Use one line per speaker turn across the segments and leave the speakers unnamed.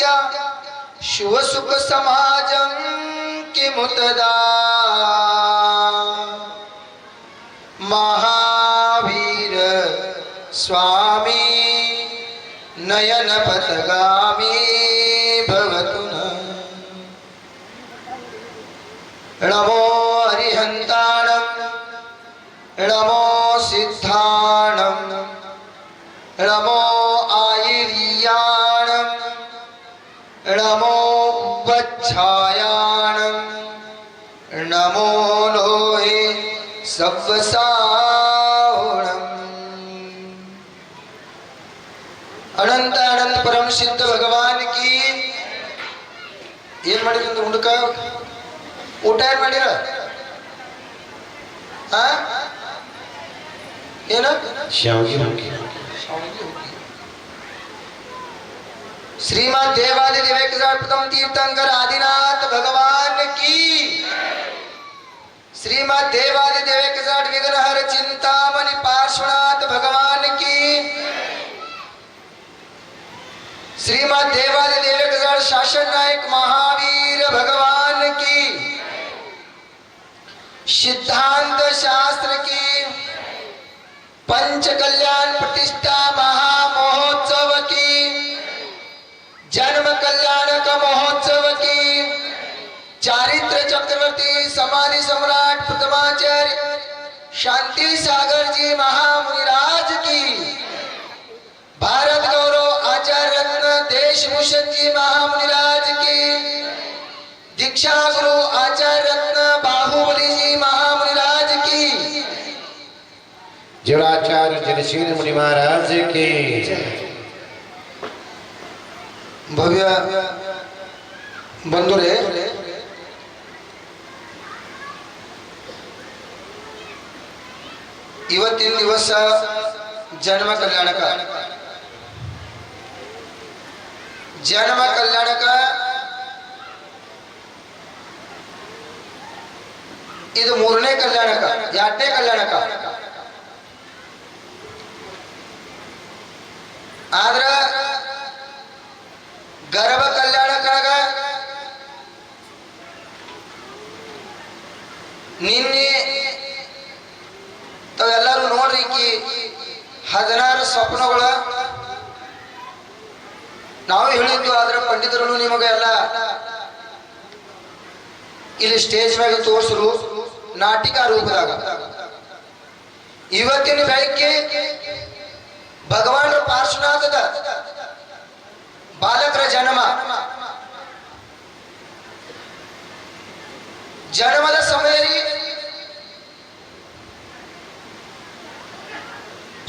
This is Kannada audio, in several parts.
क्या? शिव सुख समाजम कि मुतदा। महावीर स्वामी नयन पतगामी भवतु नमो नमो वच्छायाणं नमो लोहे सब्वसाहुणम् ಅನಂತ ಅನಂತ ಪರಮ ಸಿದ್ಧ ಭಗವಾನ್ ಕಿ ಏನ್ ಮಾಡಿದ್ರಿ ಅಂತ ಹುಡುಕ ಊಟ ಏನ್ ಮಾಡಿರ ಆ? ಏನ
ಶಾವಿಗೆ ಹುಗ್ಗಿ
श्रीमान देवादि विवेक प्रथम तीर्थंकर आदिनाथ भगवान की? श्रीमद देवादि देवेक विघ्न हर चिंतामणि पार्श्वनाथ भगवान की? श्रीमद देवादि देवेक शासन नायक महावीर भगवान की? सिद्धांत शास्त्र की? पंच कल्याण प्रतिष्ठा महामहोत्सव कल्याणक महोत्सव की। चारित्र चक्रवर्ती समाधि सम्राट प्रथमाचार्य शांति सागर जी महामुनिराज की। भारत गौरव आचार्य रत्न देशभूषण जी महामुनिराज की। दीक्षा गुरु आचार्य रत्न बाहुबली जी महामुनिराज की।
जड़ाचार्य जनशील मुनि महाराज की।
ಭವ್ಯ ಬಂಧುರೇ ಇವತ್ತಿನ ದಿವಸ ಜನ್ಮ ಕಲ್ಯಾಣಕ. ಜನ್ಮ ಕಲ್ಯಾಣಕ ಇದು ಮೂರನೇ ಕಲ್ಯಾಣಕ ಎರಡನೇ ಕಲ್ಯಾಣಕ. ಆದ್ರ ಗರ್ಭ ಕಲ್ಯಾಣಕ್ಕಾಗ ನಿನ್ನೆ ತಾವೆಲ್ಲರೂ ನೋಡ್ರಿ ಕಿ ಹದಿನಾರು ಸ್ವಪ್ನಗಳ. ನಾವು ಹೇಳಿದ್ದು ಆದ್ರೆ ಪಂಡಿತರು ನಿಮಗೆ ಎಲ್ಲ ಇಲ್ಲಿ ಸ್ಟೇಜ್ ಮ್ಯಾಗ ತೋರಿಸಲು ನಾಟಿಕ ರೂಪದಾಗ. ಇವತ್ತಿನ ಬೆಳಗ್ಗೆ ಭಗವಾನ್ ಪಾರ್ಶ್ವನಾಥದ ಜನ್ಮ. ಜನ್ಮದ ಸಮಯದಲ್ಲಿ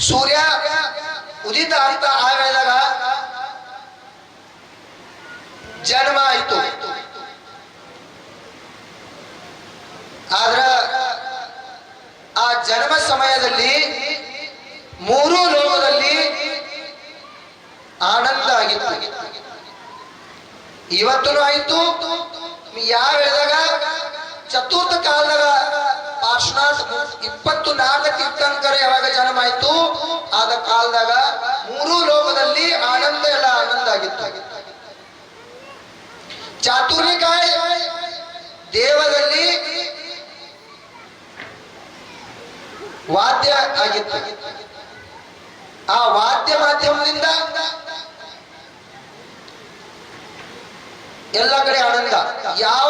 ಸೂರ್ಯ ಉದಿತ ಅಂತ ಆ ಜನ್ಮ ಆಯಿತು. ಆದ್ರ ಆ ಜನ್ಮ ಸಮಯದಲ್ಲಿ ಮೂರು ಲೋಕದಲ್ಲಿ ಆನಂದ ಆಗಿತ್ತು. ಇವತ್ತೂ ಆಯ್ತು. ಯಾವ ಹೇಳಿದಾಗ ಚತುರ್ಥ ಕಾಲದಾಗ ಪಾರ್ಶ್ವನಾಥ್ ಇಪ್ಪತ್ತು ನಾಲ್ಕು ತೀರ್ಥಂಕರ ಯಾವಾಗ ಜನ್ಮ ಆಯ್ತು? ಆದ ಕಾಲದಾಗ ಮೂರು ಲೋಕದಲ್ಲಿ ಆನಂದ ಎಲ್ಲ ಆನಂದ ಆಗಿತ್ತು. ಚಾತುರ್ನಿಕಾಯ ದೇವದಲ್ಲಿ ವಾದ್ಯ ಆಗಿತ್ತು. ಆ ವಾದ್ಯ ಮಾಧ್ಯಮದಿಂದ ಎಲ್ಲ ಕಡೆ ಆನಂದ. ಯಾವ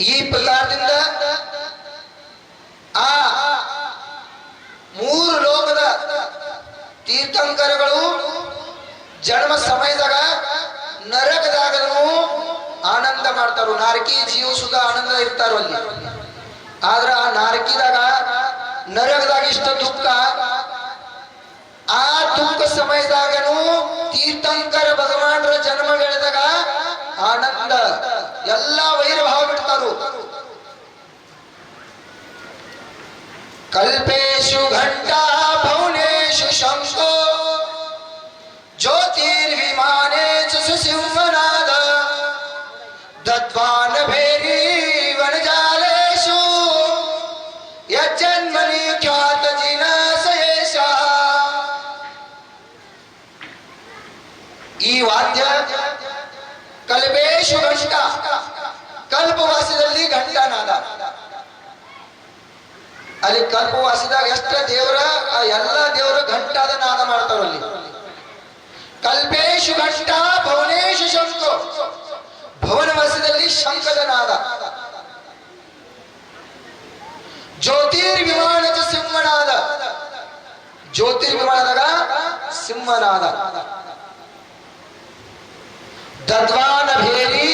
ಈ ಪ್ರಕಾರದಿಂದ ಆ ಮೂರು ಲೋಕದ ತೀರ್ಥಂಕರಗಳು ಜನ್ಮ ಸಮಯದಾಗ ನರಕದಾಗನು ಆನಂದ ಮಾಡ್ತಾರು. ನಾರಕಿ ಜೀವ ಸುಧ ಆನಂದ ಇರ್ತಾರೋ ಅಲ್ಲಿ. ಆದ್ರ ಆ ನಾರಕಿದಾಗ, ನರಕದಾಗ ಇಷ್ಟ ದುಃಖ. ಆ ದುಃಖ ಸಮಯದಾಗನು ತೀರ್ಥಂಕರ ಆನಂದ ಎಲ್ಲ ವೈರಭಾವ ಬಿಡ್ತಾರು ಕಲ್ಪೇಶು ಘಂಟಾ ಭೌನೇಶು ಶಂಕೋ ಜ್ಯೋತಿರ್ವಿಮಾನೇ ಚ ಸುಸಿಂಹನಾದ ದದ್ವಾನ ಭೇರಿ ವನಜಾಲೇಶು ಯಜ್ಜನ್ಮನಿ ಖ್ಯಾತ ಜಿನಸಯೇಶ ಈ ವಾದ್ಯ ಕಲ್ಪೇಶು ಘಂಟ ಕಲ್ಪವಾಸದಲ್ಲಿ ಘಂಟನಾದ. ಅಲ್ಲಿ ಕಲ್ಪವಾಸದಾಗ ಎಷ್ಟ ದೇವರ ಎಲ್ಲ ದೇವರು ಘಂಟಾದ ನಾದ ಮಾಡ್ತಾರಲ್ಲಿ ಕಲ್ಪೇಶು ಘಂಟ ಭುವನೇಶು ಶಂಕು ಭುವನವಾಸದಲ್ಲಿ ಶಂಕದ ನಾದ. ಜ್ಯೋತಿರ್ವಿಮಾನದ ಸಿಂಹನಾದ. ಜ್ಯೋತಿರ್ವಿಮಾನದಾಗ ಸಿಂಹನಾದ. ದದ್ವಾನ ಭೇರಿ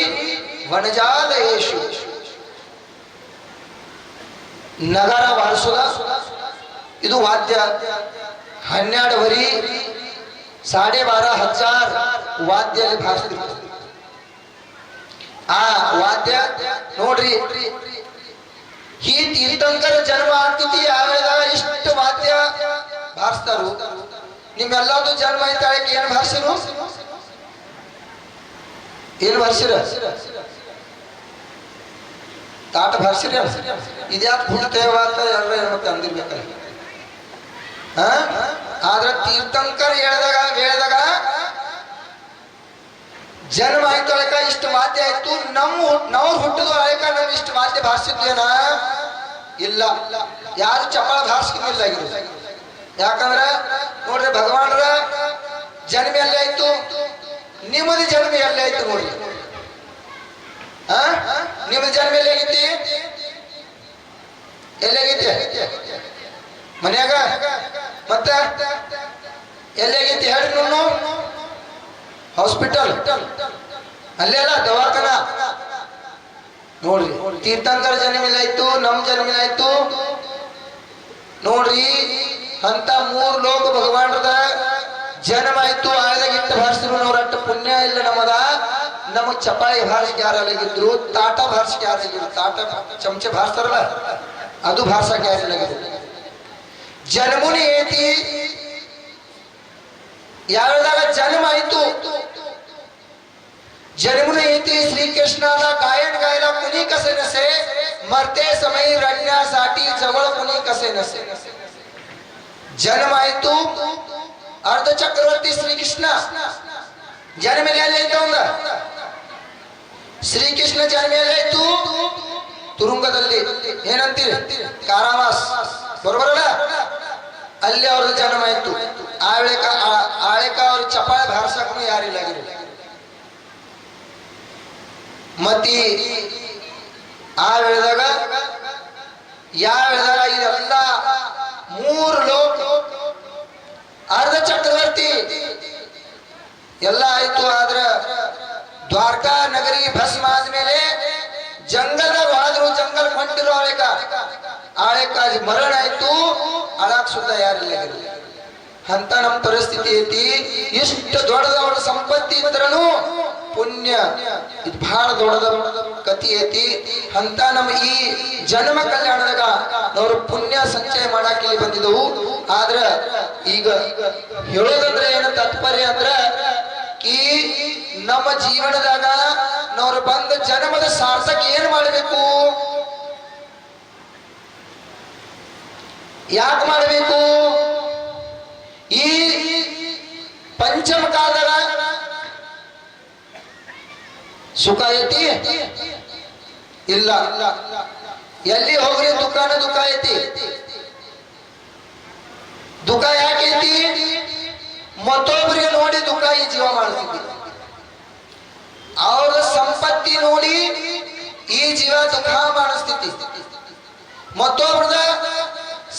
ವನಜಾಲಯೇಶು. ನಗರ ವಾರಿಸುದ ಇದು ವಾದ್ಯ. ಹನ್ನೆರಡು ವರಿ, ಸಾಡೆ ಬಾರ ಹಜಾರ್ ವಾದ್ಯ ಅಲ್ಲಿ ಭಾರಿಸ್ತಿರ್ತಾರೆ ಆ ವಾದ್ಯ ನೋಡ್ರಿ. ಈ ತೀರ್ಥಂಕರ ಜನ್ಮ ಆಗ್ತೈತಿ ಯಾವ್ಯಾವ ಇಷ್ಟು ವಾದ್ಯ ಭಾರಿಸ್ತಾರು ನಿಮ್ಮೆಲ್ಲದು ಜನ್ಮ ಐತಾಳೆ ಏನ್ ಭಾರಿಸಿರು ಏನ್ ಭಾರಿಸಿರ ತಾಟ ಭಾರಿಸಿರ ಇದ್ಯಾಕೆ ಬಿಡ್ತೇವ ಅಂತ ಎಲ್ಲರೂ ಹೇಳ್ಬೇಕು ಅಂದಿರ್ಬೇಕಲ್ಲ? ಆದ್ರೆ ತೀರ್ಥಂಕರ್ ಹೇಳ್ದಾಗ, ಹೇಳಿದಾಗ ಜನ್ಮ ಆಯ್ತು ಅಳಕ ಇಷ್ಟು ಮಾತೆ ಆಯ್ತು. ನಮ್ಮ ನಾವು ಹುಟ್ಟಿದ ಅಳಕ ನಾವು ಇಷ್ಟು ಮಾತೆ ಭಾರಿಸಿದ್ವೇನ ಇಲ್ಲ. ಯಾರು ಚಪ್ಪಳ ಭಾರಿಸ್ಕಿಲ್ಲ ಯಾಕಂದ್ರ ನೋಡ್ರಿ ಎಲ್ಲಿ ಆಯ್ತು ನೋಡಿ. ಆ? ನಿಮ್ಮದು ಜನ್ಮ ಎಲ್ಲಿ ಆಗೈತಿ ಎಲ್ಲಿ ಆಗೈತಿ ಮನ್ಯಾಗ? ಮತ್ತ? ಎಲ್ಲಿ ಆಗೈತಿ ಹೇಳಿ ನೋಡು. ಹಾಸ್ಪಿಟಲ್ ಅಲ್ಲೇ ಅಲ್ಲ, ದವಾಖಾನ. ನೋಡ್ರಿ, ತೀರ್ಥಂಕರ ಜನ್ಮಿಲಾಯ್ತು, ನಮ್ ಜನ್ಮಿಲಾಯ್ತು. ನೋಡ್ರಿ, ಅಂತ ಮೂರ್ ಲೋಕ ಭಗವಾನರದ ಜನ್ಮ ಆಯ್ತು, ಆಯದಾಗ ನಮಗ್ ಚಪಾಳಿ ಭಾರಿಸಿ ಯಾರಾಗಿದ್ರು ತಾಟ ಭಾರಿಸಿ ಯಾರಾಗಿದ್ರು ತಾಟ ಚಮಚೆ ಭಾರಿಸ್ತಾರಲ್ಲ ಅದು ಭಾರ್ಸಕ್ ಯಾರಿಲ್ಲಾಗಿದ್ರು ಜನ್ಮುನಿ ಏತಿ ಯಾವ್ದಾಗ ಜನ್ಮ ಆಯ್ತು जन्म येथे श्रीकृष्णाला गायन गायला कुणी कसे नसे मरते समय रडण्यासाठी जवळ कुणी कसे नसे जन्म आहे तू अर्ध चक्रवर्ती श्रीकृष्ण ಜನ್ಮೇಲೆ ಐತೆ ಅವಂದ ಶ್ರೀಕೃಷ್ಣ ಜನ್ಮೇಲೆ ಆಯ್ತು ತುರುಂಗದಲ್ಲಿ ಏನಂತೀರಿ ಕಾರಾವಾಸ್ ಬರೋಬರಲ್ಲ ಅಲ್ಲಿ ಅವ್ರದ್ದು ಜನ್ಮ ಆಯ್ತು ಆಳಿಕ ಆಳಿಕ ಅವ್ರ ಚಪಾಳೆ ಭಾರಸಕ್ಕೂ ಯಾರಿಲ್ಲ ಆಗಿರಲಿಲ್ಲ ಮತ್ತಿ ಆ ವೇಳೆದಾಗ ಯಾವ ವೇಳೆದಾಗ ಇದೆಲ್ಲ ಮೂರು ಲೋಕ ಅರ್ಧ ಚಕ್ರವರ್ತಿ ಎಲ್ಲ ಆಯ್ತು ಆದ್ರ ದ್ವಾರಕಾ ನಗರಿ ಭಸ್ಮ ಆದ್ಮೇಲೆ ಜಂಗಲ ಆದ್ರು ಜಂಗಲ್ ಹೊಂಟಿರೋ ಆಳೆಕ. ಆಳೆಕ ಮರಣ ಆಯ್ತು ಅಳಾಕ್ ಸುತ್ತ ಯಾರಿಲ್ಲ. ಅಂತ ನಮ್ಮ ಪರಿಸ್ಥಿತಿ ಐತಿ. ಇಷ್ಟು ದೊಡ್ಡದವರ ಸಂಪತ್ತಿ ಇದ್ರನು ಪುಣ್ಯ. ಇದು ಬಹಳ ದೊಡ್ಡದ ಕತಿ ಐತಿ. ಅಂತ ನಮ್ಮ ಈ ಜನ್ಮ ಕಲ್ಯಾಣದಾಗ ನಾವು ಪುಣ್ಯ ಸಂಚಯ ಮಾಡಾಕ ಇಲ್ಲಿ ಬಂದಿದ್ದವು. ಆದ್ರ ಈಗ ಹೇಳೋದಂದ್ರೆ ಏನ ತಾತ್ಪರ್ಯ ಅಂದ್ರ, ಈ ನಮ್ಮ ಜೀವನದಾಗ ನಾವು ಬಂದ ಜನ್ಮದ ಸಾರ್ಥಕ ಏನ್ ಮಾಡಬೇಕು? ಯಾಕೆ ಮಾಡಬೇಕು? ಈ ಪಂಚಮ ಕಾಲದ ಸುಖ ಐತಿ? ಇಲ್ಲ. ಎಲ್ಲಿ ಹೋಗ್ರಿ ದುಃಖನ ದುಃಖ ಐತಿ? ದುಃಖ ಯಾಕೈತಿ ಮತ್ತೊಬ್ರಿಗೆ ನೋಡಿ ದುಃಖ ಈ ಜೀವ ಮಾಡ್ತೀವಿ ಅವ್ರ ಸಂಪತ್ತಿ ನೋಡಿ ಈ ಜೀವ ದುಃಖ ಮಾಡಿಸ್ತಿತ್ತು. ಮತ್ತೊಬ್ರದ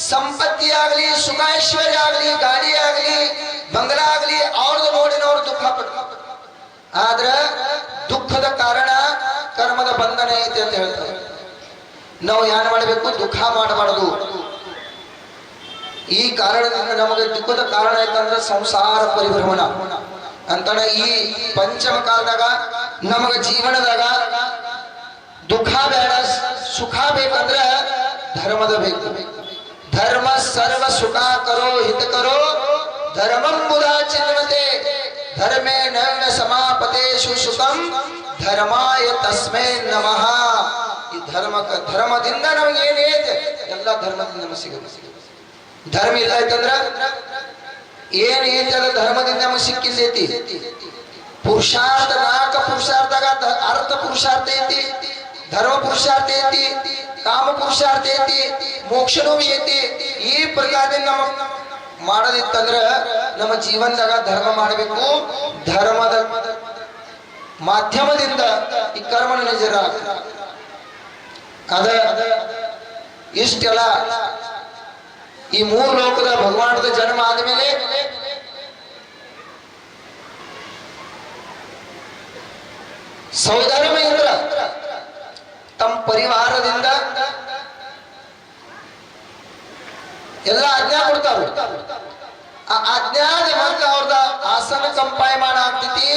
ಸಂಪತ್ತಿ ಆಗಲಿ ಆಗಲಿ, ಗಾಡಿ ಆಗಲಿ, ಬಂಗಲ ಆಗಲಿ ಅವ್ರದ್ದು ನೋಡಿ ನೋಡಿ ದುಃಖ ಪಟ್ಟು ಆದ್ರ ದುಃಖದ ಕಾರಣ ಕರ್ಮದ ಬಂಧನ ಐತೆ ಅಂತ ಹೇಳ್ತಾರೆ. ನಾವು ಏನ್ ಮಾಡಬೇಕು? ದುಃಖ ಮಾಡಬಾರದು. ಈ ಕಾರಣದಿಂದ ನಮಗೆ ದುಃಖದ ಕಾರಣ ಐತಂದ್ರೆ ಸಂಸಾರ ಪರಿಭ್ರಮಣ. ಅಂತಾನೆ ಈ ಪಂಚಮ ಕಾಲದಾಗ ನಮಗ ಜೀವನದಾಗ ದುಃಖ ಬೇಡ ಸುಖ ಬೇಕಂದ್ರ ಧರ್ಮದ ಬೇಕು ಧರ್ಮ ಸರ್ವ ಸುಖ ಕರೋ ಹಿತ ಕರೋ ಧರ್ಮಂಬುದ ಚಿನ್ಮತೆ ಧರ್ಮೇ ನವ್ಯ ಸಮಾಪತೇಶು ಸುಖಂ ಧರ್ಮಾಯ ತಸ್ಮೈ ನಮಃ ಈ ಧರ್ಮಕ ಧರ್ಮದಿಂದ ನಮಗೆ ಏನೈತೆ ಎಲ್ಲ ಧರ್ಮದಿಂದ ನಮಗೆ ಸಿಗುತ್ತೆ ಧರ್ಮ ಇಲ್ಲ ಆಯ್ತಂದ್ರ ಏನ್ ಐತೆ ಅದ ಧರ್ಮದಿಂದ ನಮಗೆ ಸಿಕ್ಕಿಲ್ಲೈತಿ ಪುರುಷಾರ್ಥ ನಾಲ್ಕ ಪುರುಷಾರ್ಥದಾಗ ಧ- ಅರ್ಥ ಪುರುಷಾರ್ಥ ಐತಿ ಧರ್ಮ ಪುರುಷಾರ್ಥ ಐತಿ ಕಾಮ ಪುರುಷಾರ್ಥ ಐತಿ ಮೋಕ್ಷನೂ ಐತಿ ಈ ಪ್ರಕಾರದಿಂದ ನಮ್ಮ ಮಾಡೋದಿತ್ತಂದ್ರ ನಮ್ಮ ಜೀವನದಾಗ ಧರ್ಮ ಮಾಡಬೇಕು. ಧರ್ಮದ ಮಾಧ್ಯಮದಿಂದ ಈ ಕರ್ಮನ ನಿಜರ ಅದ ಇಷ್ಟೆಲ್ಲ ಈ ಮೂರು ಲೋಕದ ಭಗವಾನದ ಜನ್ಮ ಆದ್ಮೇಲೆ ಇಂದ್ರ ತಮ್ಮ ಪರಿವಾರದಿಂದ ಎಲ್ಲ ಆಜ್ಞಾ ಕೊಡ್ತಾರ ಆ ಆಜ್ಞಾದ ಮಂತ್ರ ಅವ್ರದ ಆಸನ ಕಂಪಾಯಮಾನ ಆಗ್ತೈತಿ.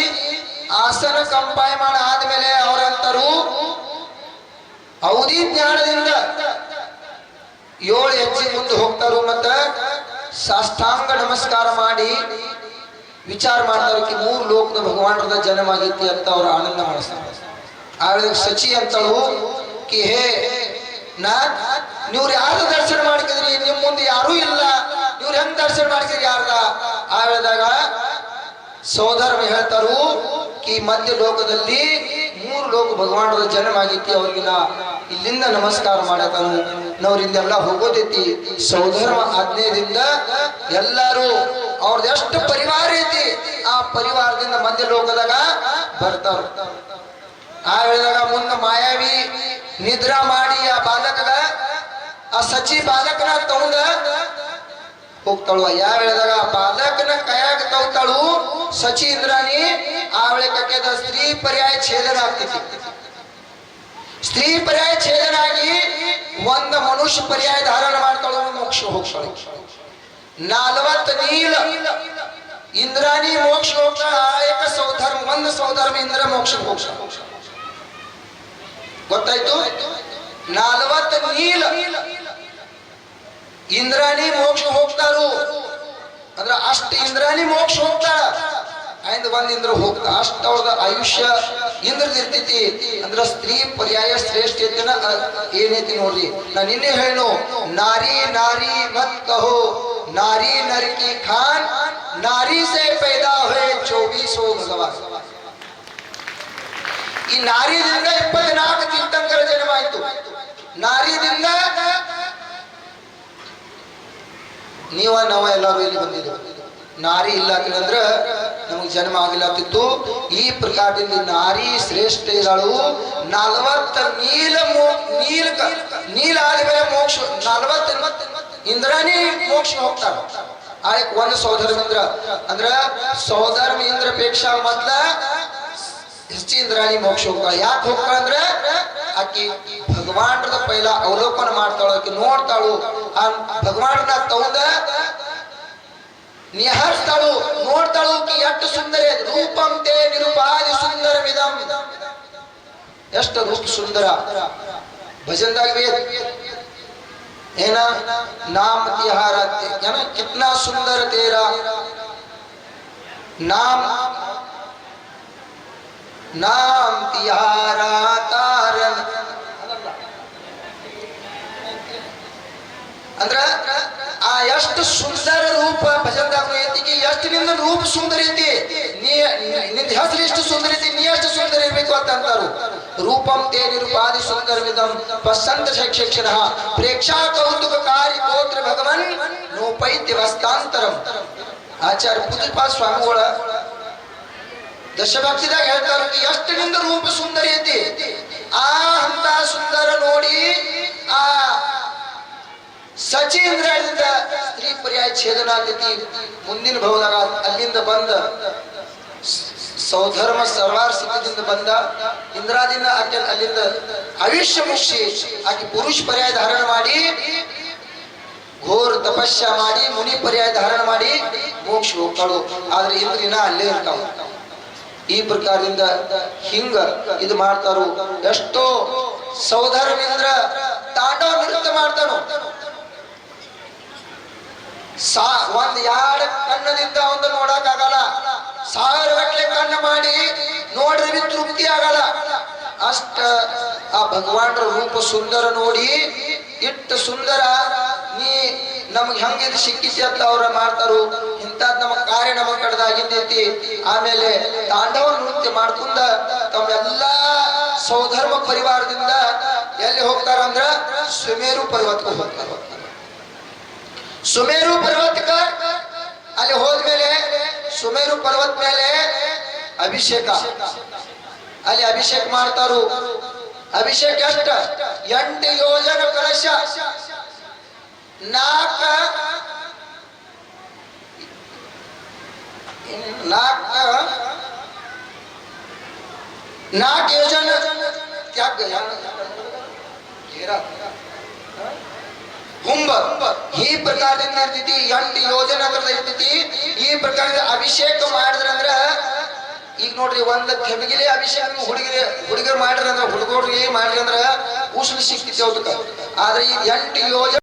ಆಸನ ಕಂಪಾಯಮಾನ ಆದ್ಮೇಲೆ ಅವರಂತರು ಅವಧಿ ಜ್ಞಾನದಿಂದ ಏಳು ಹೆಜ್ಜೆ ಮುಂದೆ ಹೋಗ್ತಾರು ಮತ್ತ ಸಾಷ್ಟಾಂಗ ನಮಸ್ಕಾರ ಮಾಡಿ ವಿಚಾರ ಮಾಡಿದವರಿಗೆ ಮೂರು ಲೋಕದ ಭಗವಾನರದ ಜನ್ಮ ಆಗೈತಿ ಅಂತ ಅವರು ಆನಂದ ಮಾಡಿಸ್ತಾರೆ. ಆಗ ಸಚಿ ಅಂತಳು ಕಿ, ಹೇ ನಾ ನೀವ್ರು ಯಾರ್ದ ದರ್ಶನ ಮಾಡ್ಕಿದ್ರಿ ನಿಮ್ ಮುಂದೆ ಯಾರೂ ಇಲ್ಲ. ಇವ್ರು ಹೆಂಗ್ ದರ್ಶನ ಮಾಡ್ಸಿದ್ರಿ ಯಾರ್ದ ಆ ಹೇಳಿದಾಗ ಸೋದರ ಹೇಳ್ತಾರು ಕಿ, ಮಧ್ಯ ಲೋಕದಲ್ಲಿ ಮೂರು ಲೋಕ ಭಗವಾನರ ಜನ್ಮ ಅವ್ರಿಗೆ ಇಲ್ಲಿಂದ ನಮಸ್ಕಾರ ಮಾಡತಾನು ನಾವ್ರಿಂದೆಲ್ಲ ಹೋಗೋದೈತಿ ಸೌಧರ್ಮ ಆಜ್ಞೆಯಿಂದ ಎಲ್ಲರೂ ಅವ್ರದ್ದು ಎಷ್ಟು ಪರಿವಾರ ಐತಿ, ಆ ಪರಿವಾರದಿಂದ ಮಧ್ಯ ಲೋಕದಾಗ ಬರ್ತಾರ ಆ ಹೇಳಿದಾಗ ಮುಂದೆ ಮಾಯಾವಿ ನಿದ್ರಾ ಮಾಡಿ ಆ ಬಾಲಕಗ, ಆ ಸಚಿ ಬಾಲಕನ ತಗೊಂಡ ಹೋಗ್ತಾಳು. ಯಾವ ಹೇಳಿದಾಗ, ಬಾಲಕನ ಕೈಯಾಗ ತಗೋತಾಳು ಸಚಿ ಇಂದ್ರಾಣಿ ಆ ವೇಳೆ ಸ್ತ್ರೀ ಪರ್ಯಾಯ ಛೇದನ ಆಗ್ತೈತಿ. ಸ್ತ್ರೀ ಪರ್ಯಾಯ ಛೇದನ ಆಗಿ ಒಂದ ಮನುಷ್ಯ ಪರ್ಯಾಯ ಧಾರಣ ಮಾಡ್ತಾಳು ಮೋಕ್ಷ ಹೋಗ್ತಾಳು. ನಾಲ್ವತ್ತ ನೀಲ. ಇಂದ್ರಾಣಿ ಮೋಕ್ಷ ಹೋಗ ಆಯಕ ಸೌಧರ್ಮ ಒಂದು ಸೌಧರ್ಮ ಇಂದ್ರ ಮೋಕ್ಷ ಮೋಕ್ಷ ಗೊತ್ತಾಯ್ತು? ನಾಲ್ವತ್ತ ನೀಲ. ಇಂದ್ರಾಣಿ ಮೋಕ್ಷ ಹೋಗ್ತಾರು. ಅಂದ್ರ ಅಷ್ಟ ಇಂದ್ರಾಣಿ ಮೋಕ್ಷ ಹೋಗ್ತಾಳ. ಐದು ಒಂದ್ ಇಂದ್ರ ಹೋಗ್ತಾ, ಅಷ್ಟ ಅವ್ರದ ಆಯುಷ್ಯ ಇಂದ್ರದ ಇರ್ತೈತಿ. ಅಂದ್ರ ಸ್ತ್ರೀ ಪರ್ಯಾಯ ಶ್ರೇಷ್ಠ ಏನೈತಿ ನೋಡ್ರಿ. ನಾ ನಿನ್ನೆ ಹೇಳು ನಾರಿ ನಾರಿ ಮತ್ ಕಹೋ. ನಾರಿ ನರಕಿ ಖಾನ್ ನಾರಿ से ಪೈದಾ ಹೋಯ್ चौबीसों भगवान। ಈ ನಾರಿದಿಂದ ಇಪ್ಪತ್ನಾಲ್ಕು ತೀರ್ಥಂಕರ ಜನ್ಮ ಆಯ್ತು ನಾರಿದಿಂದ ನೀವ ನಾವ ಎಲ್ಲರೂ ಇಲ್ಲಿ ಬಂದಿದ್ದೇವೆ ನಾರಿ ಇಲ್ಲ ಅಂದ್ರ ನಮಗೆ ಜನ್ಮ ಆಗಿಲ್ಲತ್ತಿತ್ತು ಈ ಪ್ರಕಾರದಿಂದ ನಾರಿ ಶ್ರೇಷ್ಠ ಇರಳು ನಲವತ್ತ ನೀಲ ನೀಲ ನೀಲ ಆದ್ಮೇಲೆ ಮೋಕ್ಷ ನಲವತ್ತ ಇಂದ್ರಾಣಿ ಮೋಕ್ಷ ಹೋಗ್ತಾರ ಆಯ್ತು ಒಂದು ಸೋದರಮಿಂದ್ರ ಅಂದ್ರ ಸೋದರಮಿಂದ್ರ ಪೇಕ್ಷಾ ಮೊದ್ಲ ಹೆಚ್ಚಿ ಇಂದ್ರಾಣಿ ಮೋಕ್ಷ ಹೋಗ್ತಾಳ. ಯಾಕೆ ಹೋಗ್ತಾಳ ಅಂದ್ರೆ ಆಕಿ ಭಗವಾನ್ರದ ಪೈಲ ಅವಲೋಕನ ಮಾಡ್ತಾಳು, ಆಕಿ ನೋಡ್ತಾಳು, ಆ ಭಗವಾನನ ತಗೊಂಡ ನಿಹರಿಸ್ತಾಳು, ನೋಡ್ತಾಳು, ಆಕಿ ಎಷ್ಟು ಸುಂದರ ರೂಪಂ ತೇ ನಿರುಪಾದಿ ಸುಂದರ ವಿಧಂ ಎಷ್ಟು ರೂಪ ಸುಂದರ. ಭಜನ್ದಾಗ ವೇದ ಏನ ನಾಮ ತಿಹಾರ ಏನ ಕಿತ್ನಾ ಸುಂದರ ತೇರಾ ನಾಮ ನಾಮ್ ತಿಹಾರ ತಾರನ್ ಅಂದ್ರ ಆ ಎಷ್ಟು ಸುಂದರ ರೂಪ ಭಜನ್ದಾಗ ಐತಿಗೆ ಎಷ್ಟು ನಿನ್ನ ರೂಪ ಸುಂದರ ಐತಿ? ನೀ ನಿನ್ನ ಹೆಸರು ಎಷ್ಟು ಸುಂದರ ಐತಿ, ನೀ ಎಷ್ಟು ಸುಂದರ ಇರ್ಬೇಕು ಅಂತ ಅಂತಾರು. ರೂಪಂ ತೇ ನಿರುಪಾದಿ ಸುಂದರ ವಿಧಂ ಪಸಂತ ಶಿಕ್ಷಣ ಪ್ರೇಕ್ಷಾ ಕೌತುಕ ಕಾರಿ ಗೋತ್ರ ಭಗವನ್ ನೋಪೈತ್ಯ ವಸ್ತಾಂತರಂ ಆಚಾರ್ಯ ಪೂಜಪಾದ ಸ್ವಾಮಿಗಳ ದಶಭಕ್ತಿದಾಗ ಹೇಳ್ತಾರೆ, ಎಷ್ಟು ನಿಂದ ರೂಪ ಸುಂದರ ಐತಿ? ಆ ಅಂತ ಸುಂದರ ನೋಡಿ, ಆ ಸಚೀಂದ್ರದಿಂದ ಸ್ತ್ರೀ ಪರ್ಯಾಯ ಛೇದನ ಆಗ್ತೈತಿ. ಮುಂದಿನ ಭವದಾಗ ಅಲ್ಲಿಂದ ಬಂದ ಸೌಧರ್ಮ ಸರ್ವಾರ್ ಸಿದ್ಧದಿಂದ ಬಂದ ಇಂದ್ರಾದಿಂದ ಆಕೆ ಅಲ್ಲಿಂದ ಆಯುಷ್ಯ ಮುಗಿಸಿ ಆಕೆ ಪುರುಷ ಪರ್ಯಾಯ ಧಾರಣ ಮಾಡಿ, ಘೋರ ತಪಸ್ಯ ಮಾಡಿ, ಮುನಿ ಪರ್ಯಾಯ ಧಾರಣ ಮಾಡಿ ಮೋಕ್ಷ ಹೋಗ್ತಾಳು. ಆದ್ರೆ ಇಂದ್ರಿನ ಅಲ್ಲೇ ಇರ್ತಾವ ಈ ಪ್ರಕಾರದಿಂದ ಹಿಂಗ ಇದು ಮಾಡ್ತಾರು. ಎಷ್ಟೋ ಸೌಧರ್ಮೇಂದ್ರ ತಾಂಡವ ನೃತ್ಯ ಮಾಡ್ತಾನು. ಸಾ ಒಂದ್ ಎರಡು ಕಣ್ಣದಿಂದ ಒಂದು ನೋಡಕ್ ಆಗಲ್ಲ ಸಾವಿರ ಗಟ್ಟಲೆ ಕಣ್ಣು ಮಾಡಿ ನೋಡ್ರಿ ತೃಪ್ತಿ ಆಗಲ್ಲ. ಅಷ್ಟ ಆ ಭಗವಾನರ ರೂಪ ಸುಂದರ ನೋಡಿ ಇಟ್ಟು ಸುಂದರ ನೀ ನಮ್ಗೆ ಹಂಗಿದ್ ಸಿಕ್ಕಿಸಿ ಅಂತ ಅವ್ರ ಮಾಡ್ತಾರು. ಇಂಥದ್ ನಮ್ಮ ಕಾರ್ಯ ನಮ್ಮ ಕಡ್ದಾಗಿದ್ದೈತಿ ಆಮೇಲೆ ತಾಂಡವ ನೃತ್ಯ ಮಾಡ್ಕೊಂಡ ತಮ್ಮೆಲ್ಲಾ ಸೌಧರ್ಮ ಪರಿವಾರದಿಂದ ಎಲ್ಲಿ ಹೋಗ್ತಾರ ಅಂದ್ರ ಸುಮೇರು ಪರ್ವತಕ್ಕೆ ಹೋಗ್ತಾರ. ಸುಮೇರು ಪರ್ವತಕ್ಕ ಅಲ್ಲಿ ಹೋದ್ಮೇಲೆ ಸುಮೇರು ಪರ್ವತ ಮೇಲೆ ಅಭಿಷೇಕ ಅಲ್ಲಿ ಅಭಿಷೇಕ ಮಾಡ್ತಾರು ಅಭಿಷೇಕ ಎಷ್ಟ ಎಂಟು ಯೋಜನ ಕಲಶ ನಾಲ್ಕ ನಾಲ್ಕ ನಾಲ್ಕು ಯೋಜನ ತ್ಯಾಗ ಹುಂಬ ಈ ಪ್ರಕಾರದಿಂದ ಇರ್ತೈತಿ ಎಂಟು ಯೋಜನೆ ಬರ್ತೈತಿ ಈ ಪ್ರಕಾರದ ಅಭಿಷೇಕ ಮಾಡಿದ್ರಂದ್ರ, ಈಗ ನೋಡ್ರಿ, ಒಂದ್ ಕೆಮಿಗಿಲೆ ಅಭಿಷೇಕ ಹುಡುಗಿರಿ, ಹುಡುಗರು ಮಾಡ್ರಂದ್ರ ಹುಡುಗರಿಗೆ ಮಾಡ್ರಂದ್ರ ಉಷ್ಣ ಸಿಕ್ತಿತ್ತು ಅದಕ್ಕ ಆದ್ರೆ ಈ ಎಂಟು ಯೋಜನೆ